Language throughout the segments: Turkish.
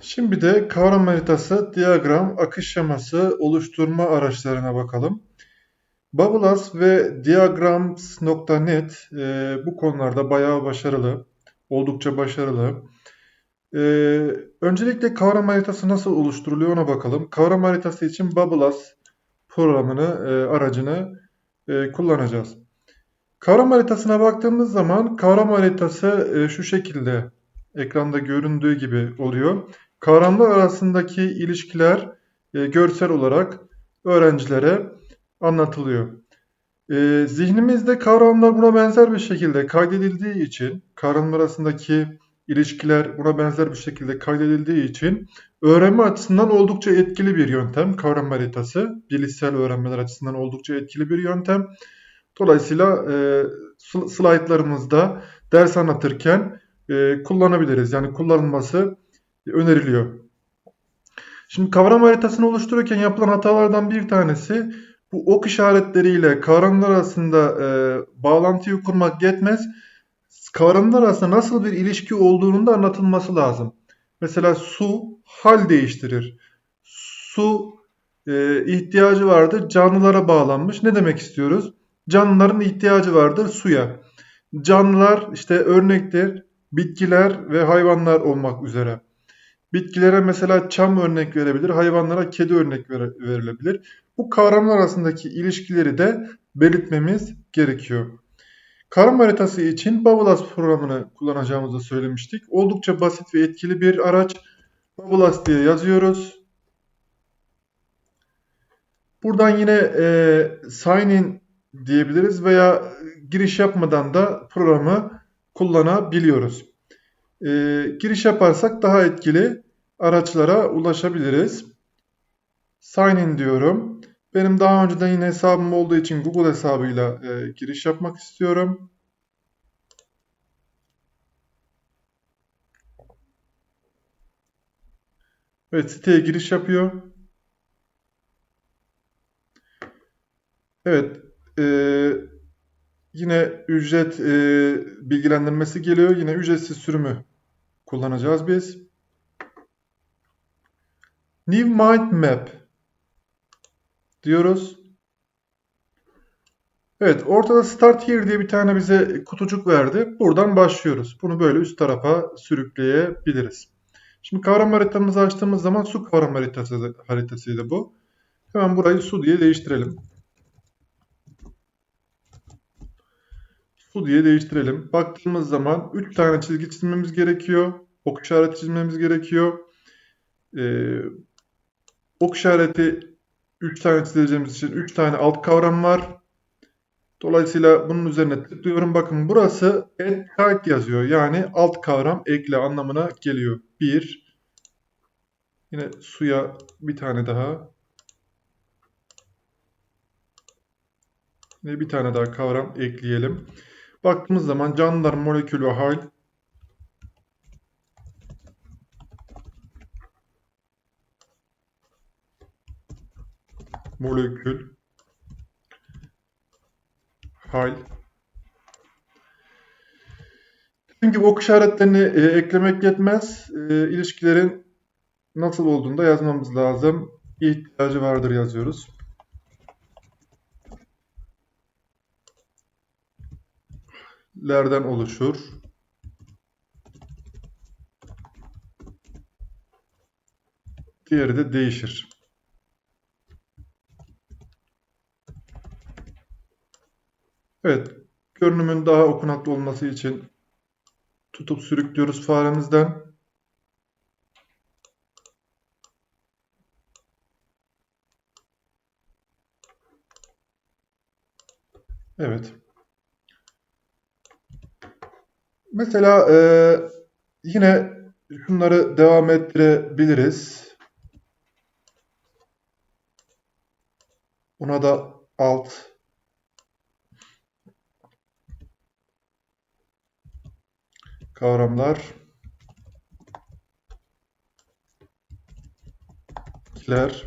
Şimdi de kavram haritası, diyagram, akış şeması oluşturma araçlarına bakalım. Babulas ve diagrams.net e, bu konularda bayağı başarılı, oldukça başarılı. E, öncelikle kavram haritası nasıl oluşturuluyor ona bakalım. Kavram haritası için Babulas programını, e, aracını e, kullanacağız. Kavram haritasına baktığımız zaman kavram haritası e, şu şekilde ekranda göründüğü gibi oluyor. Kavramlar arasındaki ilişkiler e, görsel olarak öğrencilere anlatılıyor. E, zihnimizde kavramlar buna benzer bir şekilde kaydedildiği için, kavramlar arasındaki ilişkiler buna benzer bir şekilde kaydedildiği için öğrenme açısından oldukça etkili bir yöntem kavram haritası. Bilişsel öğrenmeler açısından oldukça etkili bir yöntem. Dolayısıyla e, slaytlarımızda ders anlatırken e, kullanabiliriz. Yani kullanılması öneriliyor. Şimdi kavram haritasını oluştururken yapılan hatalardan bir tanesi bu ok işaretleriyle kavramlar arasında e, bağlantıyı kurmak yetmez. Kavramlar arasında nasıl bir ilişki olduğunun da anlatılması lazım. Mesela su hal değiştirir. Su e, ihtiyacı vardır, canlılara bağlanmış. Ne demek istiyoruz? Canlıların ihtiyacı vardır suya. Canlılar işte örnektir, bitkiler ve hayvanlar olmak üzere. Bitkilere mesela çam örnek verebilir, hayvanlara kedi örnek verilebilir. Bu kavramlar arasındaki ilişkileri de belirtmemiz gerekiyor. Kavram haritası için Babulas programını kullanacağımızı söylemiştik. Oldukça basit ve etkili bir araç. Babulas diye yazıyoruz. Buradan yine e, sign in diyebiliriz veya giriş yapmadan da programı kullanabiliyoruz. E, giriş yaparsak daha etkili araçlara ulaşabiliriz. Sign in diyorum. Benim daha önceden yine hesabım olduğu için Google hesabıyla e, giriş yapmak istiyorum. Evet siteye giriş yapıyor. Evet e, yine ücret e, bilgilendirmesi geliyor. Yine ücretsiz sürümü kullanacağız biz. New Mind Map diyoruz. Evet, ortada Start Here diye bir tane bize kutucuk verdi. Buradan başlıyoruz. Bunu böyle üst tarafa sürükleyebiliriz. Şimdi kavram haritamızı açtığımız zaman su kavram haritası, haritasıydı bu. Hemen burayı su diye değiştirelim. Su diye değiştirelim. Baktığımız zaman 3 tane çizgi çizmemiz gerekiyor. Ok işareti çizmemiz gerekiyor. Ee, ok işareti 3 tane çizeceğimiz için 3 tane alt kavram var. Dolayısıyla bunun üzerine tıklıyorum. Bakın burası add card yazıyor. Yani alt kavram ekle anlamına geliyor. 1 Yine suya bir tane daha. Yine bir tane daha kavram ekleyelim. Baktığımız zaman canlılar molekül ve hal molekül, hal. Dediğim gibi ok işaretlerini e, eklemek yetmez. E, ilişkilerin nasıl olduğunu da yazmamız lazım. İhtiyacı vardır yazıyoruz. lerden oluşur. Diğeri de değişir. Evet, görünümün daha okunaklı olması için tutup sürüklüyoruz faremizden. Evet. Mesela e, yine şunları devam ettirebiliriz. Buna da alt kavramlar kiler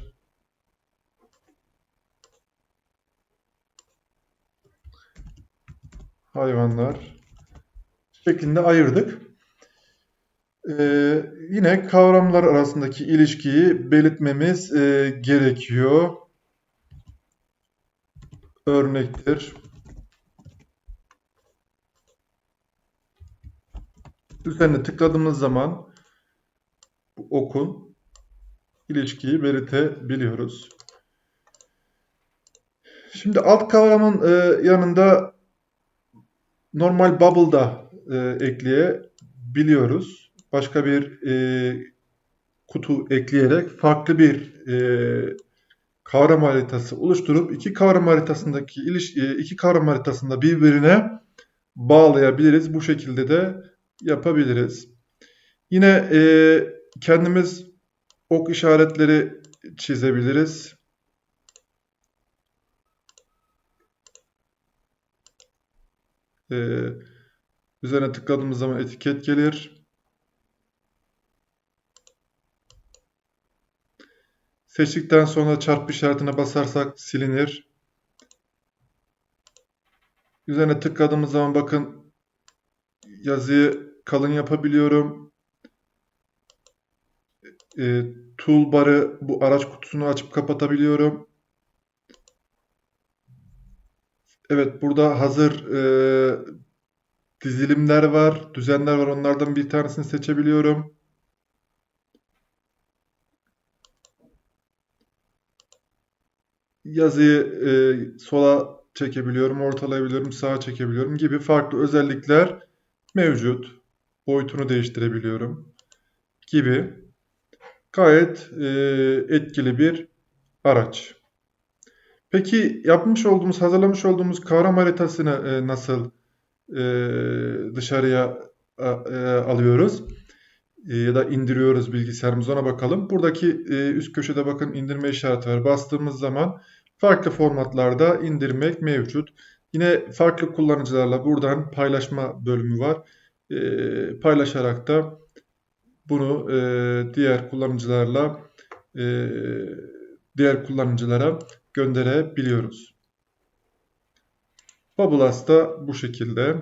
hayvanlar şeklinde ayırdık. Ee, yine kavramlar arasındaki ilişkiyi belirtmemiz e, gerekiyor. Örnektir. Üzerine tıkladığımız zaman bu okun ilişkiyi belirtebiliyoruz. Şimdi alt kavramın e, yanında normal bubble da e, ekleyebiliyoruz. Başka bir e, kutu ekleyerek farklı bir e, kavram haritası oluşturup iki kavram haritasındaki ilişki, iki kavram haritasında birbirine bağlayabiliriz. Bu şekilde de yapabiliriz. Yine e, kendimiz ok işaretleri çizebiliriz. E, üzerine tıkladığımız zaman etiket gelir. Seçtikten sonra çarpı işaretine basarsak silinir. Üzerine tıkladığımız zaman bakın yazıyı kalın yapabiliyorum. E, toolbar'ı bu araç kutusunu açıp kapatabiliyorum. Evet burada hazır e, dizilimler var, düzenler var. Onlardan bir tanesini seçebiliyorum. Yazıyı e, sola çekebiliyorum, ortalayabiliyorum, sağa çekebiliyorum gibi farklı özellikler mevcut. Boyutunu değiştirebiliyorum gibi gayet e, etkili bir araç. Peki yapmış olduğumuz, hazırlamış olduğumuz kavram haritasını e, nasıl e, dışarıya e, alıyoruz? E, ya da indiriyoruz bilgisayarımıza ona bakalım. Buradaki e, üst köşede bakın indirme işareti var. Bastığımız zaman farklı formatlarda indirmek mevcut. Yine farklı kullanıcılarla buradan paylaşma bölümü var. E, paylaşarak da bunu e, diğer kullanıcılarla e, diğer kullanıcılara gönderebiliyoruz. Bubblast da bu şekilde.